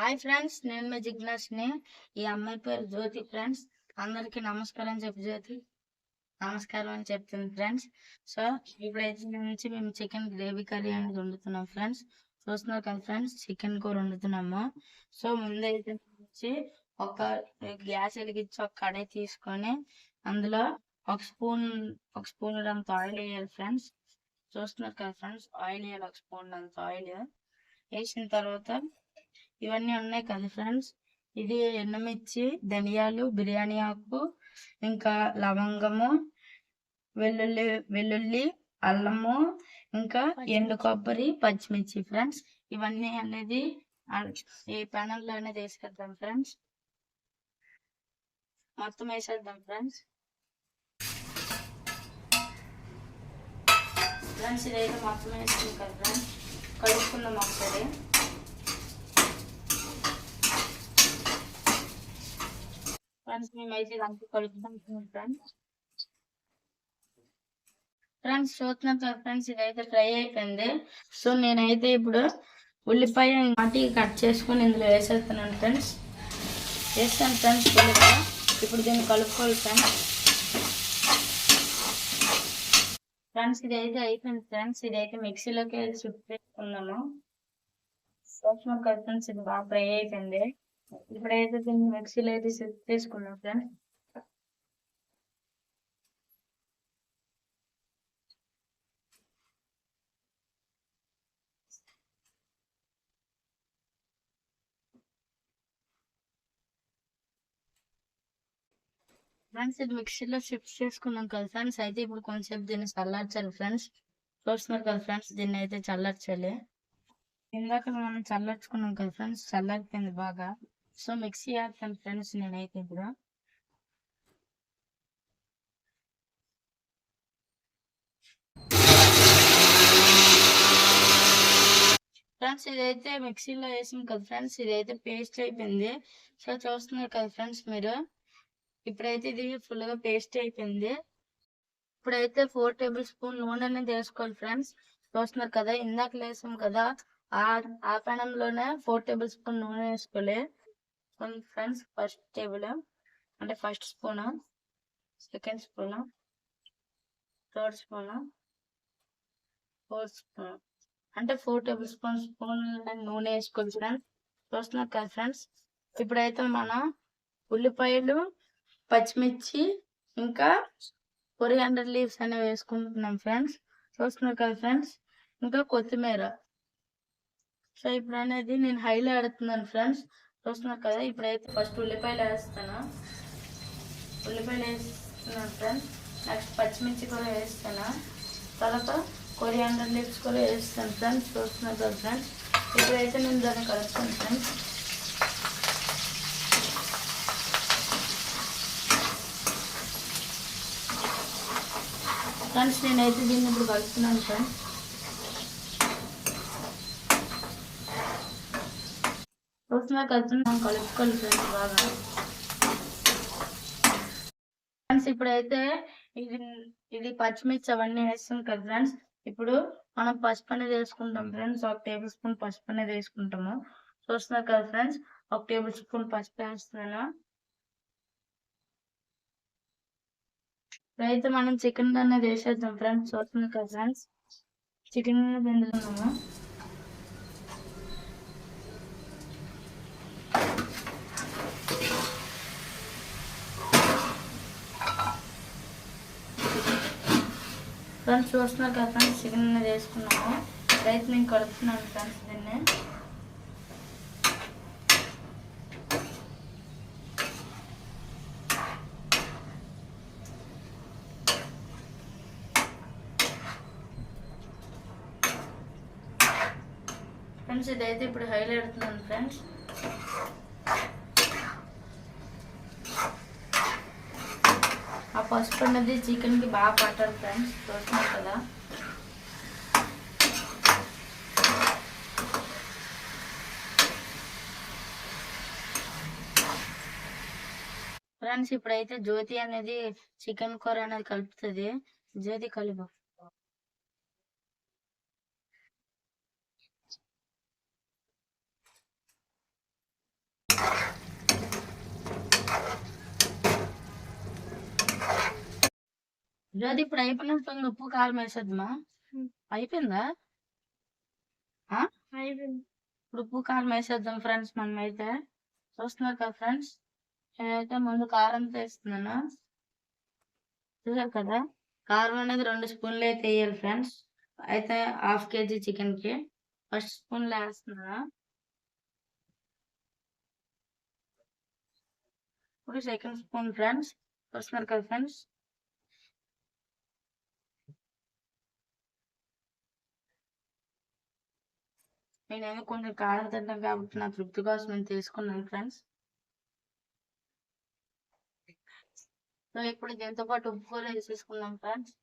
Hi friends నేను మీ జిజ్ఞాస్ని. ఈ అమ్మాయి పేరు జ్యోతి ఫ్రెండ్స్. అందరికీ నమస్కారం చెప్పి జ్యోతి. నమస్కారం అని చెప్తుంది ఫ్రెండ్స్. సో ఇప్పుడైతే నుంచి మేము చికెన్ గ్రేవీ కర్రీ అనేది వండుతున్నాం ఫ్రెండ్స్. చూస్తున్నారు కదా ఫ్రెండ్స్ చికెన్ కూర వండుతున్నాము. సో ముందైతే వచ్చి ఒక గ్యాస్ వెలిగించి ఒక కడాయి తీసుకొని అందులో ఒక స్పూన్ ఒక స్పూన్ అంత ఆయిల్ వేయాలి ఫ్రెండ్స్. చూస్తున్నారు కదా ఫ్రెండ్స్ ఆయిల్ వేయాలి ఒక స్పూన్ అంత ఆయిల్. వేసిన తర్వాత ఇవన్నీ ఉన్నాయి కదా ఫ్రెండ్స్. ఇది ఎండుమిర్చి ధనియాలు బిర్యానీ ఆకు ఇంకా లవంగము వెల్లుల్లి వెల్లుల్లి అల్లము ఇంకా ఎండు కొబ్బరి పచ్చిమిర్చి ఫ్రెండ్స్. ఇవన్నీ అనేది ఈ పెనంలో అనేది వేసేద్దాం ఫ్రెండ్స్. మొత్తం వేసేద్దాం ఫ్రెండ్స్. ఫ్రెండ్స్ ఇదైతే మొత్తం కదా ఫ్రెండ్స్. కలుపుకుందాం ఒకసారి. ఫ్రెండ్స్ మేమైతే ఇదంతా కలుపుతాం ఫ్రెండ్స్. ఫ్రెండ్స్ చూస్తున్నారు ఫ్రెండ్స్ ఇదైతే ఫ్రై అయిపోయింది. సో నేనైతే ఇప్పుడు ఉల్లిపాయ నాటి కట్ చేసుకొని ఇందులో వేసేస్తున్నాను ఫ్రెండ్స్. వేస్తాను ఫ్రెండ్స్ ఉల్లిపాయ. ఇప్పుడు దీన్ని కలుపుకోవాలి ఫ్రెండ్స్. ఫ్రెండ్స్ ఇదైతే అయిపోయింది ఫ్రెండ్స్. ఇదైతే మిక్సీలోకి షిఫ్ట్ చేసుకున్నాము చూస్తున్నారు కదా ఫ్రెండ్స్ ఇది బాగా ఫ్రై అయిపోయింది. ఇప్పుడైతే దీన్ని మిక్సీలో అయితే సెట్ చేసుకున్నాం ఫ్రెండ్స్. ఫ్రెండ్స్ ఇది మిక్సీలో షిఫ్ట్ చేసుకున్నాం కదా ఫ్రెండ్స్. అయితే ఇప్పుడు కొంచెంసేపు దీన్ని చల్లార్చాలి ఫ్రెండ్స్. చూస్తున్నారు కదా ఫ్రెండ్స్ దీన్ని అయితే చల్లార్చాలి. ఇందాక మనం చల్లార్చుకున్నాం కదా ఫ్రెండ్స్ చల్లారిపోయింది బాగా. సో మిక్సీ వేస్తాను ఫ్రెండ్స్ నేనైతే ఇప్పుడు ఫ్రెండ్స్ ఇదైతే మిక్సీలో వేసాం కదా ఫ్రెండ్స్ ఇదైతే పేస్ట్ అయిపోయింది. సో చూస్తున్నారు కదా ఫ్రెండ్స్ మీరు ఇప్పుడైతే ఇది ఫుల్గా పేస్ట్ అయిపోయింది. ఇప్పుడైతే ఫోర్ టేబుల్ స్పూన్ నూనె అనేది వేసుకోవాలి ఫ్రెండ్స్. చూస్తున్నారు కదా ఇందాక వేసాం కదా ఆ ఆ పెనంలోనే ఫోర్ టేబుల్ స్పూన్ నూనె వేసుకోవాలి. ఫ్రెండ్స్ ఫస్ట్ టేబుల్ అంటే first spoon second spoon third spoon fourth spoon అంటే ఫోర్ టేబుల్ స్పూన్ స్పూన్ నూనె వేసుకోవాలి ఫ్రెండ్స్ చూస్తున్నారు కదా ఫ్రెండ్స్ ఇప్పుడైతే మనం ఉల్లిపాయలు పచ్చిమిర్చి ఇంకా కొరియాండర్ లీవ్స్ అనేవి వేసుకుంటున్నాం ఫ్రెండ్స్ చూస్తున్నారు కదా ఫ్రెండ్స్ ఇంకా కొత్తిమీర. సో ఇప్పుడు అనేది నేను హైలో ఆడుతున్నాను ఫ్రెండ్స్ చూస్తున్నారు కదా ఇప్పుడైతే ఫస్ట్ ఉల్లిపాయలు వేస్తాను ఉల్లిపాయలు వేస్తున్నాను ఫ్రెండ్స్ నెక్స్ట్ పచ్చిమిర్చి కూడా వేస్తాను తర్వాత కొరియాండర్ లీవ్స్ కూడా వేస్తాను ఫ్రెండ్స్ చూస్తున్నారు కదా ఫ్రెండ్స్ ఇప్పుడైతే నేను దాన్ని కలుపుతాను ఫ్రెండ్స్ ఫ్రెండ్స్ నేనైతే దీన్ని ఇప్పుడు కలుపుతున్నాను ఫ్రెండ్స్ చూస్తున్నా కలుపుతున్నాను కలుపుకోవాలి ఫ్రెండ్స్ బాగా ఫ్రెండ్స్ ఇప్పుడైతే ఇది ఇది పచ్చిమిర్చి అవన్నీ వేస్తుంది కదా ఫ్రెండ్స్ ఇప్పుడు మనం పసుపు అనేది వేసుకుంటాం ఫ్రెండ్స్ ఒక టేబుల్ స్పూన్ పసుపు అనేది వేసుకుంటాము. చూస్తున్నారు కదా ఫ్రెండ్స్ ఒక టేబుల్ స్పూన్ పసుపు వేస్తున్నాను. ఇప్పుడైతే మనం చికెన్ అనేది వేసేద్దాం ఫ్రెండ్స్ చూస్తున్నారు కదా ఫ్రెండ్స్ చికెన్ పెండుతున్నాము. ఫ్రెండ్స్ చూస్తున్నారు కదా ఫ్రెండ్స్ చికెన్ అనేది వేసుకున్నాము. ఇప్పుడైతే నేను కలుపుతున్నాను ఫ్రెండ్స్ దీన్ని. ఫ్రెండ్స్ ఇదైతే ఇప్పుడు హైలైట్ అవుతున్నాను ఫ్రెండ్స్. పసుపు అనేది చికెన్కి బాగా పట్టాలి ఫ్రెండ్స్. చూస్తున్నారు కదా. ఫ్రెండ్స్ ఇప్పుడైతే జ్యోతి అనేది చికెన్ కూర అనేది కలుపుతుంది. జ్యోతి కలుపు. అది ఇప్పుడు అయిపోయినట్టుంది. ఉప్పు కారం వేసేద్దామా. అయిపోయిందా? అయిపోయింది. ఇప్పుడు ఉప్పు కారం వేసేద్దాం ఫ్రెండ్స్ మనం అయితే చూస్తున్నారు కదా ఫ్రెండ్స్? నేనైతే ముందు కారం వేస్తున్నాను? చూసారు కదా? కారం అనేది రెండు స్పూన్లు అయితే వేయాలి ఫ్రెండ్స్. అయితే హాఫ్ కేజీ చికెన్కి ఫస్ట్ స్పూన్లు వేస్తున్నాను? ఇప్పుడు సెకండ్ స్పూన్ ఫ్రెండ్స్. చూస్తున్నారు కదా ఫ్రెండ్స్? నేనేమో కొంచెం కారం తింటాను కాబట్టి నా తృప్తి కోసం నేను తీసుకున్నాను ఫ్రెండ్స్ సో ఇప్పుడు దీంతో పాటు ఉప్పు కూడా వేసేసుకుందాం ఫ్రెండ్స్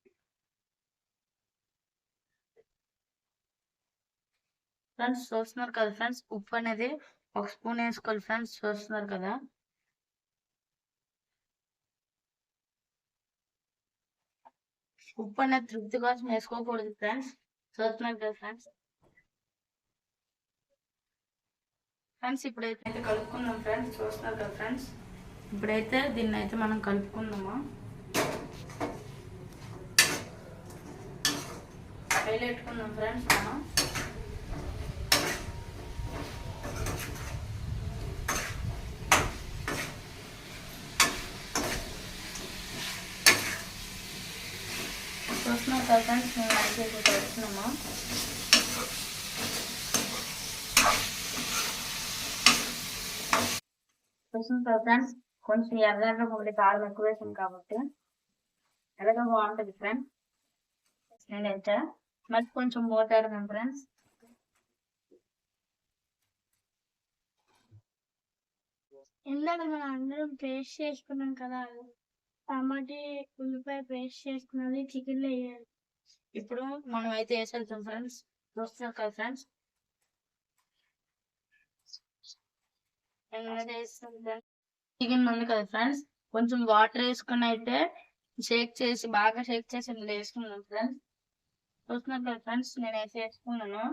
ఫ్రెండ్స్ చూస్తున్నారు కదా ఫ్రెండ్స్ ఉప్పు అనేది ఒక స్పూన్ వేసుకోవాలి ఫ్రెండ్స్ చూస్తున్నారు కదా. ఉప్పు అనేది తృప్తి కోసం వేసుకోకూడదు ఫ్రెండ్స్ చూస్తున్నారు కదా ఫ్రెండ్స్ ఫ్రెండ్స్ ఇప్పుడైతే కలుపుకుందాం ఫ్రెండ్స్ చూస్తున్నారు కదా ఫ్రెండ్స్ ఇప్పుడైతే దీన్ని అయితే మనం కలుపుకుందామా? పెట్టుకుందాం ఫ్రెండ్స్ మనం. చూస్తున్నాం కదా ఫ్రెండ్స్ మేము అయితే కలుపుతున్నామా చూసిన కదా ఫ్రెండ్స్ కొంచెం ఎర్రగా ఉండి కారం ఎక్కువ వేసాను కాబట్టి. ఎర్రగా బాగుంటుంది ఫ్రెండ్స్ నేనైతే మరి కొంచెం మోతాడుదాం ఫ్రెండ్స్ ఇందాక మనం అందరం పేస్ట్ చేసుకున్నాం కదా టమాటీ ఉల్లిపాయ పేస్ట్ చేసుకున్నది చికెన్లో వేయాలి. ఇప్పుడు మనం అయితే వేసేద్దాం ఫ్రెండ్స్ చూస్తున్నారు కదా ఫ్రెండ్స్ చికెన్ ఉంది కదా ఫ్రెండ్స్. కొంచెం వాటర్ వేసుకుని అయితే షేక్ చేసి బాగా షేక్ చేసి ఇందులో వేసుకున్నాను ఫ్రెండ్స్. చూస్తున్నారు కదా ఫ్రెండ్స్ నేను వేసి వేసుకున్నాను.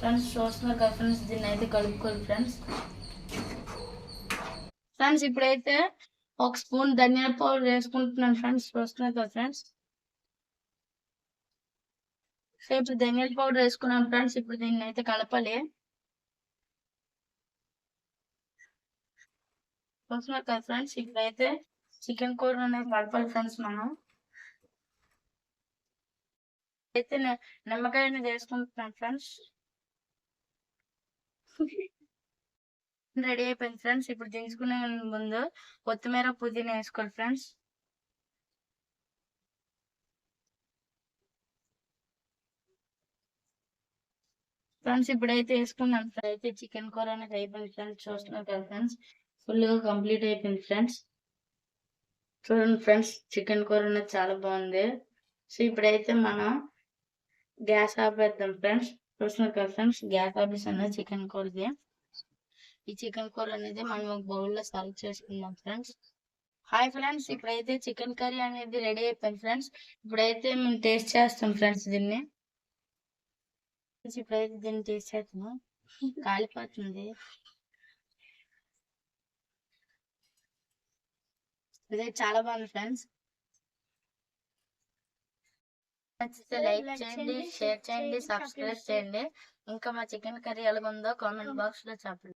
ఫ్రెండ్స్ చూస్తున్నారు కదా ఫ్రెండ్స్ దీన్ని అయితే కలుపుకోవాలి ఫ్రెండ్స్. ఫ్రెండ్స్ ఇప్పుడైతే ఒక స్పూన్ ధనియాల పౌడర్ వేసుకుంటున్నాను ఫ్రెండ్స్. చూస్తున్నారు కదా ఫ్రెండ్స్. సో ఇప్పుడు ధనియాల పౌడర్ వేసుకున్నాను ఫ్రెండ్స్ ఇప్పుడు దీన్ని అయితే కలపాలి. చూస్తున్నారు కదా ఫ్రెండ్స్ ఇప్పుడైతే చికెన్ కూర అనేది కలపాలి ఫ్రెండ్స్ మనం. అయితే నిమ్మకాయ అనేది వేసుకుంటున్నాను ఫ్రెండ్స్. రెడీ అయిపోయింది ఫ్రెండ్స్ ఇప్పుడు దించుకునే ముందు కొత్తిమీర పుదీనా వేసుకోవాలి ఫ్రెండ్స్. ఫ్రెండ్స్ ఇప్పుడైతే వేసుకున్నాను అయితే చికెన్ కూర అనేది అయిపోయింది ఫ్రెండ్స్. చూస్తున్నారు కదా ఫ్రెండ్స్. ఫుల్గా కంప్లీట్ అయిపోయింది ఫ్రెండ్స్. చూడండి ఫ్రెండ్స్ చికెన్ కూర అనేది చాలా బాగుంది. సో ఇప్పుడైతే మనం గ్యాస్ ఆపేద్దాం ఫ్రెండ్స్. చూస్తున్నారు కదా ఫ్రెండ్స్ గ్యాస్ ఆఫీస్ అనేది చికెన్ కూరది. ఈ చికెన్ కూర అనేది మనం ఒక బౌల్లో సర్వ్ చేసుకుందాం ఫ్రెండ్స్. హాయ్ ఫ్రెండ్స్ ఇప్పుడైతే చికెన్ కర్రీ అనేది రెడీ అయిపోయింది ఫ్రెండ్స్. ఇప్పుడైతే మేము టేస్ట్ చేస్తాం ఫ్రెండ్స్ దీన్ని. ఇప్పుడైతే దీన్ని చేస్తాము కాలిపోతుంది. ఇదే చాలా బాగుంది ఫ్రెండ్స్. నచ్చితే లైక్ చేయండి షేర్ చేయండి సబ్స్క్రైబ్ చేయండి. ఇంకా మా చికెన్ కర్రీ ఎలాగుందో కామెంట్ బాక్స్లో చెప్పండి.